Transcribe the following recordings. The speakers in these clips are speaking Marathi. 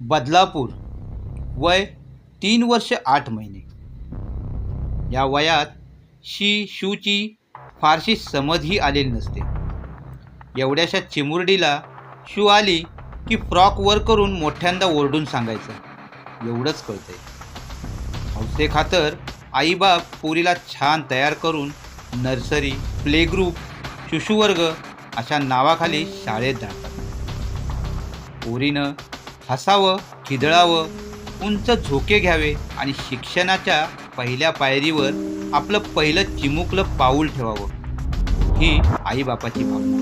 बदलापूर वय तीन वर्ष आठ महिने. या वयात शी शूची फारशी समजही आलेली नसते. एवढ्याशा चिमुरडीला शू आली की फ्रॉक वर करून मोठ्यांदा ओरडून सांगायचं. एवढंच कळतंय. हौसे खातर आईबाप पोरीला छान तयार करून नर्सरी प्ले ग्रुप शिशुवर्ग अशा नावाखाली शाळेत जातात. पोरीनं हसावं खिदळावं उंच झोके घ्यावे आणि शिक्षणाच्या पहिल्या पायरीवर आपलं पहिलं चिमुकलं पाऊल ठेवावं. ही आईबापाची भावना.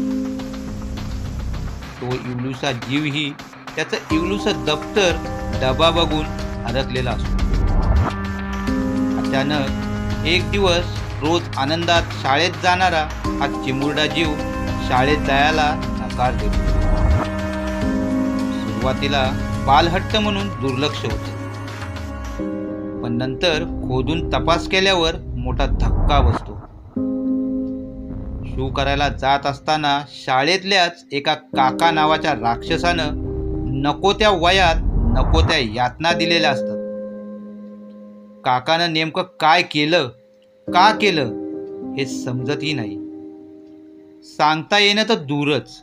तो इवलूसा जीवही त्याचं इवलूसं दप्तर डबा बघून हरकलेला असतो. अचानक एक दिवस रोज आनंदात शाळेत जाणारा हा चिमुरडा जीव शाळेत जायला नकार देतो. सुरुवातीला बालहट्ट म्हणून दुर्लक्ष होते. पण नंतर खोदून तपास केल्यावर मोठा धक्का बसतो. शू करायला जात असताना शाळेतल्याच एका काका नावाच्या राक्षसानं नको त्या वयात नको त्या यातना दिलेल्या असतात. काकानं नेमकं काय केलं का केलं हे समजतही नाही. सांगता येणं तर दूरच.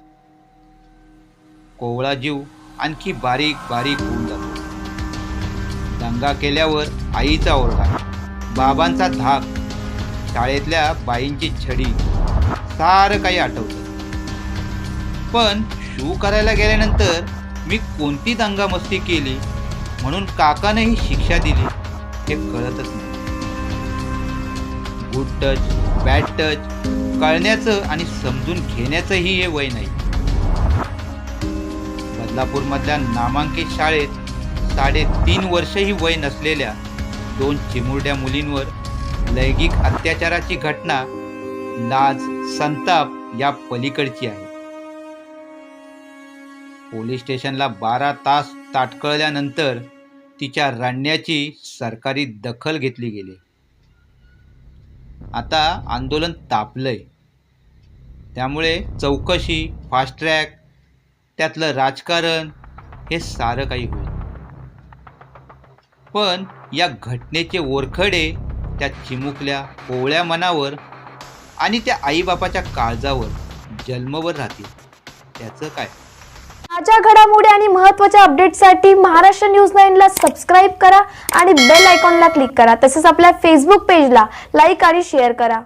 कोवळा जीव आणखी बारीक बारीक होऊन जातो. दंगा केल्यावर आईचा ओरडा बाबांचा धाक शाळेतल्या बाईंची छडी सारं काही आठवतं. पण शू करायला गेल्यानंतर मी कोणती दंगामस्ती केली म्हणून काकानं ही शिक्षा दिली हे कळतच नाही. गुड टच बॅड टच कळण्याचं आणि समजून घेण्याचंही हे वय नाही. बदलापूरमधल्या नामांकित शाळेत साडेतीन वर्षही वय नसलेल्या दोन चिमुरड्या मुलींवर लैंगिक अत्याचाराची घटना लाज संताप या पलीकडची आहे. पोलीस स्टेशनला बारा तास ताटकळल्यानंतर तिच्या रडण्याची सरकारी दखल घेतली गेली. आता आंदोलन तापलंय. त्यामुळे चौकशी फास्ट ट्रॅक त्यातलं राजकारण हे सारं काही होईल. पण या घटनेचे ओरखडे त्या चिमुकल्या कोवळ्या मनावर आणि त्या आईबापाच्या काळजावर जन्मवर राहतील. त्याचं काय? ताज्या घडामोडी आणि महत्त्वाच्या अपडेटसाठी महाराष्ट्र न्यूज नाईनला सबस्क्राईब करा आणि बेल आयकॉनला क्लिक करा. तसेच आपल्या फेसबुक पेजला लाईक आणि शेअर करा.